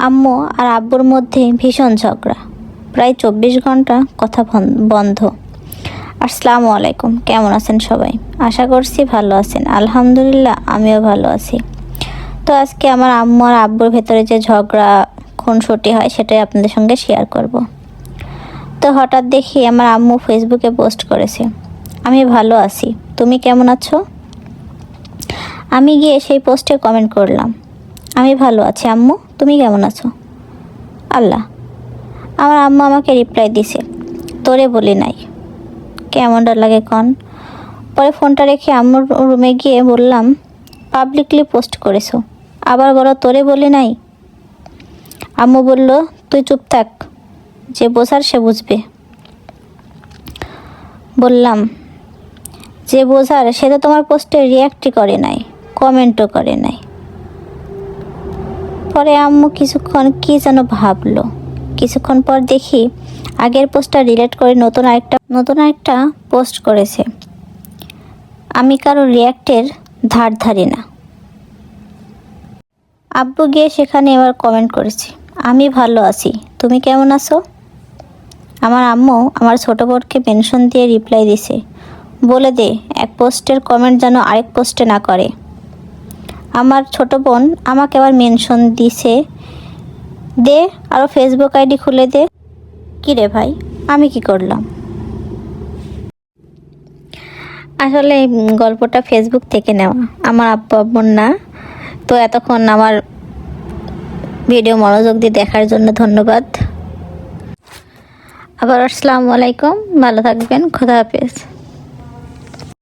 আম্মু আর আব্বুর মধ্যে ভীষণ ঝগড়া। প্রায় চব্বিশ ঘণ্টা কথা বন- বন্ধ। আসসালামু আলাইকুম, কেমন আছেন সবাই? আশা করছি ভালো আছেন। আলহামদুলিল্লাহ, আমিও ভালো আছি। তো আজকে আমার আম্মু আর আব্বুর ভেতরে যে ঝগড়া খুনসুটি হয়, সেটাই আপনাদের সঙ্গে শেয়ার করব। তো হঠাৎ দেখি আমার আম্মু ফেসবুকে পোস্ট করেছে। আমি ভালো আছি। তুমি কেমন আছো? আমি গিয়ে সেই পোস্টে কমেন্ট করলাম। আমি ভালো আছি, আম্মু। তুমি কেমন আছো? আল্লাহ। আমার আম্মু আমাকে রিপ্লাই দিছে। তোরে বলি নাই। কেমনটা লাগে কন? পরে ফোনটা রেখে আম্মুর রুমে গিয়ে বললাম পাবলিকলি পোস্ট করেছ। আবার বলো তোরে বলি নাই? আম্মু বলল, তুই চুপ থাক। যে বোঝার সে বুঝবে। বললাম, যে বোঝার, সে তো তোমার পোস্টে রিয়াক্টই করে নাই কমেন্টও করে নাই। পরে আম্মু কিছুক্ষণ কি যেন ভাবলো। কিছুক্ষণ পর দেখি আগের পোস্টটা ডিলিট করে নতুন আরেকটা নতুন আরেকটা পোস্ট করেছে। আমি কারও রিয়াক্টের ধার ধারি না। আব্বু গিয়ে সেখানে এবার কমেন্ট করেছে, আমি ভালো আছি, তুমি কেমন আছো? আমার আম্মু আমার ছোট বোনকে মেনশন দিয়ে রিপ্লাই দিছে, বলে দে, এক পোস্টের কমেন্ট যেন আরেক পোস্টে না করে। আমার ছোট বোন আমাকে আবার মেনশন দিছে। দে আরও ফেসবুক আইডি খুলে দে। কী রে ভাই, আমি কি করলাম? আসলে গল্পটা ফেসবুক থেকে নেওয়া। আমার আব্বু আব্বুর না। তো এতক্ষণ আমার ভিডিও মনোযোগ দিয়ে দেখার জন্য ধন্যবাদ। আবার আসসালামু আলাইকুম। ভালো থাকবেন। খোদা হাফেজ।